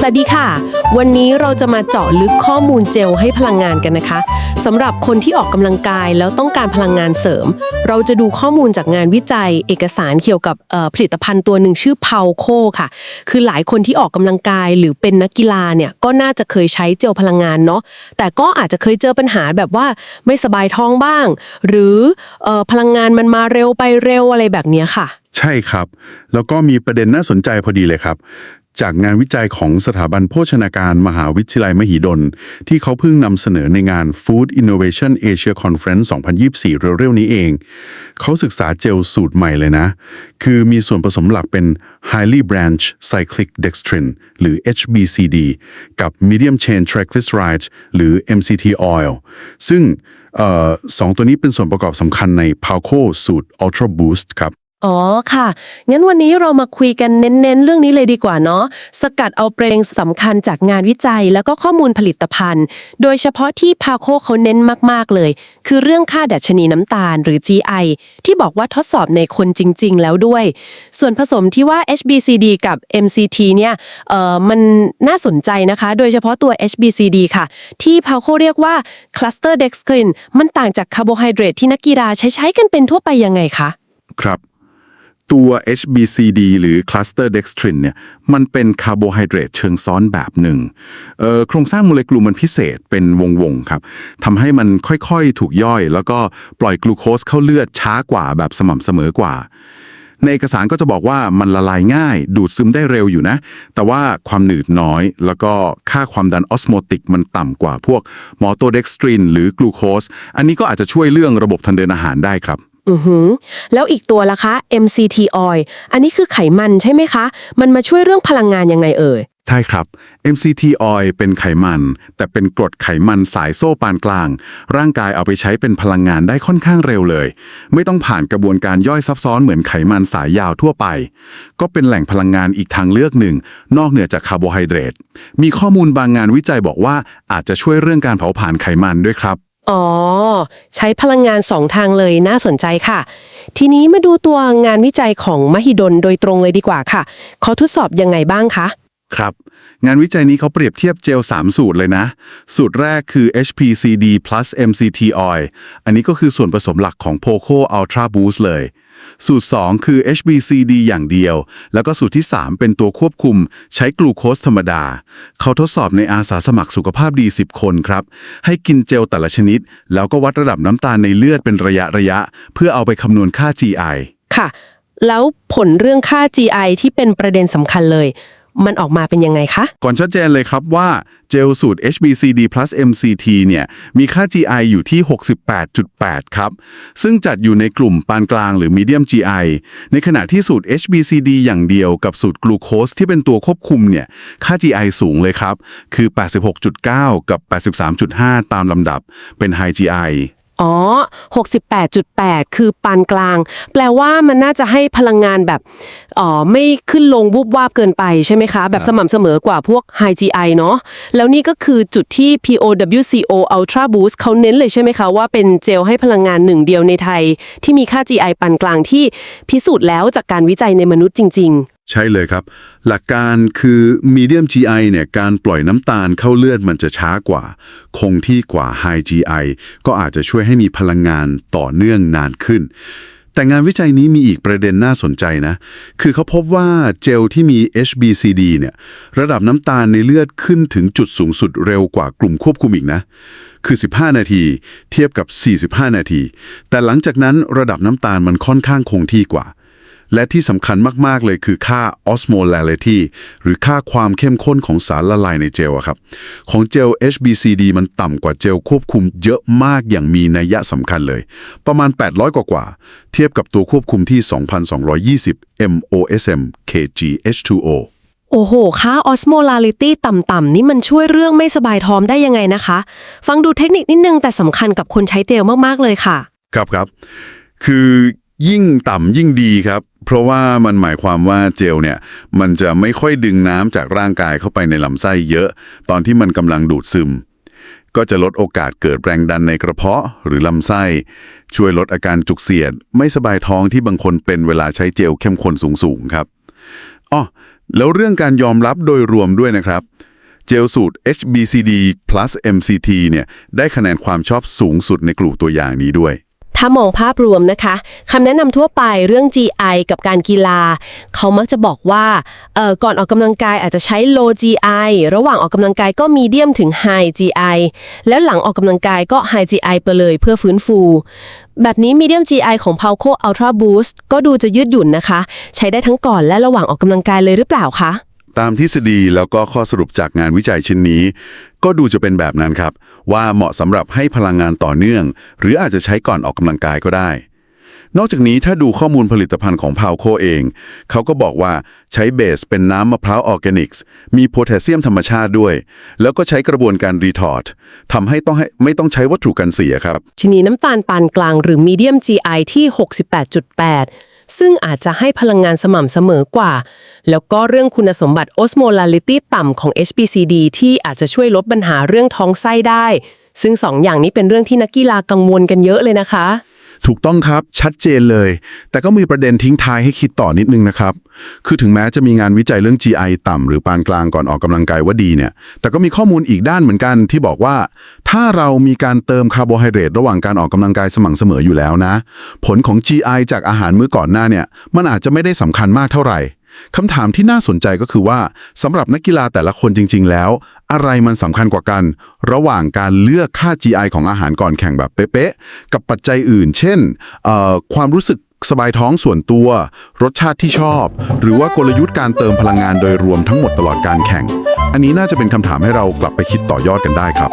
สวัสดีค่ะ วันนี้เราจะมาเจาะลึกข้อมูลเจลให้พลังงานกันนะคะสำหรับคนที่ออกกำลังกายแล้วต้องการพลังงานเสริม เราจะดูข้อมูลจากงานวิจัย เอกสารเกี่ยวกับผลิตภัณฑ์ตัวหนึ่งชื่อเพาโคค่ะ คือหลายคนที่ออกกำลังกายหรือเป็นนักกีฬาเนี่ยก็น่าจะเคยใช้เจลพลังงานเนาะแต่ก็อาจจะเคยเจอปัญหาแบบว่าไม่สบายท้องบ้าง หรือออพลังงานมันมาเร็วไปเร็วอะไรแบบนี้ค่ะ ใช่ครับ แล้วก็มีประเด็นน่าสนใจพอดีเลยครับ จากงานวิจัยของสถาบันโภชนาการมหาวิทยาลัยมหิดล ที่เขาเพิ่งนำเสนอในงาน Food Innovation Asia Conference 2024 เร็วๆ นี้เอง เขาศึกษาเจลสูตรใหม่เลยนะ คือมีส่วนผสมหลักเป็น Highly Branched Cyclic Dextrin หรือ HBCD กับ Medium Chain Triglyceride หรือ MCT Oil ซึ่งออสองตัวนี้เป็นส่วนประกอบสำคัญใน Palco สูตร Ultra Boost ครับ อ๋อค่ะ งั้นวันนี้เรามาคุยกันเน้นๆ เรื่องนี้เลยดีกว่าเนาะ สกัดเอาประเด็นสำคัญจากงานวิจัยแล้วก็ข้อมูลผลิตภัณฑ์ โดยเฉพาะที่พาโคเขาเน้นมากๆเลย คือเรื่องค่าดัชนีน้ำตาลหรือ GI ที่บอกว่าทดสอบในคนจริง ๆ แล้วด้วย ส่วนผสมที่ว่า HBCD กับ MCT เนี่ย เอ่อ มันน่าสนใจนะคะ โดยเฉพาะตัว HBCD ค่ะ ที่พาโคเรียกว่า Cluster Dextrin มันต่างจากคาร์โบไฮเดรตที่นักกีฬาใช้ใช้กันเป็นทั่วไปยังไงคะ ครับ ตัว HBCD หรือ Cluster Dextrin เนี่ยมันเป็นคาร์โบไฮเดรตเชิงซ้อนแบบหนึ่งโครงสร้างโมเลกุลมันพิเศษเป็นวงๆครับทำให้มันค่อยๆ ถูกย่อย แล้วก็ปล่อยกลูโคสเข้าเลือดช้ากว่าแบบสม่ำเสมอกว่า ในเอกสารก็จะบอกว่ามันละลายง่าย ดูดซึมได้เร็วอยู่นะ แต่ว่าความหนืดน้อย แล้วก็ค่าความดันออสโมติกมันต่ำกว่าพวกมอโตเด็กสตรินหรือกลูโคสอันนี้ก็อาจจะช่วยเรื่องระบบทางเดินอาหารได้ครับ อือหือแล้วอีกตัวล่ะคะ MCT oil อันนี้คือไขมันใช่ไหมคะ มันมาช่วยเรื่องพลังงานยังไงเอ่ย ใช่ครับ MCT oil เป็นไขมัน แต่เป็นกรดไขมันสายโซ่ปานกลาง ร่างกายเอาไปใช้เป็นพลังงานได้ค่อนข้างเร็วเลย ไม่ต้องผ่านกระบวนการย่อยซับซ้อนเหมือนไขมันสายยาวทั่วไป ก็เป็นแหล่งพลังงานอีกทางเลือกหนึ่ง นอกเหนือจากคาร์โบไฮเดรตมีข้อมูลบางงานวิจัยบอกว่าอาจจะช่วยเรื่องการเผาผลาญไขมันด้วยครับ อ๋อ ใช้พลังงานสองทางเลยน่าสนใจค่ะ ทีนี้มาดูตัวงานวิจัยของมหิดลโดยตรงเลยดีกว่าค่ะเขาทดสอบยังไงบ้างคะ ครับ งานวิจัยนี้เขาเปรียบเทียบเจล 3 สูตรเลยนะ สูตรแรกคือ HPCD plus MCT oil อันนี้ก็คือส่วนผสมหลักของ POCO Ultra Boost เลย สูตร 2 คือ HBCD อย่างเดียว แล้วก็สูตรที่ 3 เป็นตัวควบคุม ใช้กลูโคสธรรมดา เขาทดสอบในอาสาสมัครสุขภาพดี 10 คนครับ ให้กินเจลแต่ละชนิด แล้วก็วัดระดับน้ำตาลในเลือดเป็นระยะระยะ เพื่อเอาไปคำนวณค่า GI ค่ะ แล้วผลเรื่องค่า GI ที่เป็นประเด็นสำคัญเลย มันออกมาเป็นยังไงคะ ก่อนชัดเจนเลยครับว่าเจลสูตร HBCD plus MCT เนี่ยมีค่า GI อยู่ที่ 68.8 ครับ ซึ่งจัดอยู่ในกลุ่มปานกลางหรือ medium GI ในขณะที่สูตร HBCD อย่างเดียวกับสูตรกลูโคสที่เป็นตัวควบคุมเนี่ยค่า GI สูงเลยครับ คือ 86.9 กับ 83.5 ตามลำดับเป็น high GI อ๋อ 68.8 คือปานกลาง แปลว่ามันน่าจะให้พลังงานแบบอ๋อไม่ขึ้นลงวูบวาบเกินไปใช่ไหมคะ แบบสม่ำเสมอกว่าพวก High GI เนาะแล้วนี่ก็คือจุดที่ POWCO Ultra Boost เขาเน้นเลยใช่ไหมคะ ว่าเป็นเจลให้พลังงานหนึ่งเดียวในไทย ที่มีค่า GI ปานกลางที่พิสูจน์แล้วจากการวิจัยในมนุษย์จริง ๆ ใช่เลยครับ หลักการคือ medium GI เนี่ยการปล่อยน้ำตาลเข้าเลือดมันจะช้ากว่า คงที่กว่า high GI ก็อาจจะช่วยให้มีพลังงานต่อเนื่องนานขึ้น แต่งานวิจัยนี้มีอีกประเด็นน่าสนใจนะ คือเขาพบว่าเจลที่มี HBCD เนี่ยระดับน้ำตาลในเลือดขึ้นถึงจุดสูงสุดเร็วกว่ากลุ่มควบคุมอีกนะ คือ 15 นาที เทียบกับ 45 นาที แต่หลังจากนั้นระดับน้ำตาลมันค่อนข้างคงที่กว่า และที่สำคัญมาก ๆ เลยคือค่า osmolality หรือค่าความเข้มข้นของสารละลายในเจลอะครับ ของเจล HBCD มันต่ำกว่าเจลควบคุมเยอะมากอย่างมีนัยยะสำคัญเลย ประมาณ 800 กว่ากว่า เทียบกับตัวควบคุมที่ 2,220 MOSM kg H2O โอ้โห ค่า osmolality ต่ำ ๆ นี่มันช่วยเรื่องไม่สบายท้องได้ยังไงนะคะ ฟังดูเทคนิคนิดนึงแต่สำคัญกับคนใช้เจลมาก ๆ เลยค่ะ ครับครับ คือ ยิ่งต่ำยิ่งดีครับ เพราะว่ามันหมายความว่าเจลเนี่ยมันจะไม่ค่อยดึงน้ำจากร่างกายเข้าไปในลำไส้เยอะ ตอนที่มันกำลังดูดซึม ก็จะลดโอกาสเกิดแรงดันในกระเพาะหรือลำไส้ ช่วยลดอาการจุกเสียด ไม่สบายท้องที่บางคนเป็นเวลาใช้เจลเข้มข้นสูงๆครับอ๋อแล้วเรื่องการยอมรับโดยรวมด้วยนะครับเจลสูตร HBCD plus MCT เนี่ย ได้คะแนนความชอบสูงสุดในกลุ่มตัวอย่างนี้ด้วย ถ้ามองภาพรวมนะคะคำแนะนำทั่วไปเรื่อง GI กับการกีฬา เขามักจะบอกว่าเออก่อนออกกำลังกายอาจจะใช้ low GI ระหว่างออกกำลังกายก็ medium ถึง high GI แล้วหลังออกกำลังกายก็ high GI ไปเลยเพื่อฟื้นฟู แบบนี้ medium GI ของ Palco Ultra Boost ก็ดูจะยืดหยุ่นนะคะ ใช้ได้ทั้งก่อนและระหว่างออกกำลังกายเลยหรือเปล่าคะตามทฤษฎีแล้วก็ข้อสรุปจากงานวิจัยชิ้นนี้ ก็ดูจะเป็นแบบนั้นครับ ว่าเหมาะสำหรับให้พลังงานต่อเนื่อง หรืออาจจะใช้ก่อนออกกำลังกายก็ได้ นอกจากนี้ถ้าดูข้อมูลผลิตภัณฑ์ของพาวโคเอง เขาก็บอกว่าใช้เบสเป็นน้ำมะพร้าวออร์แกนิกส์มีโพแทสเซียมธรรมชาติด้วย แล้วก็ใช้กระบวนการรีทอร์ดทำให้ต้องให้ไม่ต้องใช้วัตถุกันเสียครับ ชนีน้ำตาลปานกลางหรือ medium GI ที่ 68.8 ซึ่งอาจจะให้พลังงานสม่ำเสมอกว่า แล้วก็เรื่องคุณสมบัติ osmolality ต่ำของ HBCD ที่อาจจะช่วยลดปัญหาเรื่องท้องไส้ได้ ซึ่งสองอย่างนี้เป็นเรื่องที่นักกีฬากังวลกันเยอะเลยนะคะ ถูกต้องครับชัดเจนเลย แต่ก็มีประเด็นทิ้งท้ายให้คิดต่อนิดนึงนะครับ คือถึงแม้จะมีงานวิจัยเรื่อง GI ต่ำหรือปานกลางก่อนออกกำลังกายว่าดีเนี่ย แต่ก็มีข้อมูลอีกด้านเหมือนกันที่บอกว่า ถ้าเรามีการเติมคาร์โบไฮเดรตระหว่างการออกกำลังกายสม่ำเสมออยู่แล้วนะ ผลของ GI จากอาหารมื้อก่อนหน้าเนี่ยมันอาจจะไม่ได้สำคัญมากเท่าไหร่ คำถามที่น่าสนใจก็คือว่าสำหรับนักกีฬาแต่ละคนจริง ๆ แล้ว อะไรมันสำคัญกว่ากัน ระหว่างการเลือกค่า GI ของอาหารก่อนแข่งแบบเป๊ะๆกับปัจจัยอื่น เช่นเอ่อความรู้สึกสบายท้องส่วนตัว รสชาติที่ชอบ หรือว่ากลยุทธ์การเติมพลังงานโดยรวมทั้งหมดตลอดการแข่ง อันนี้น่าจะเป็นคำถามให้เรากลับไปคิดต่อยอดกันได้ครับ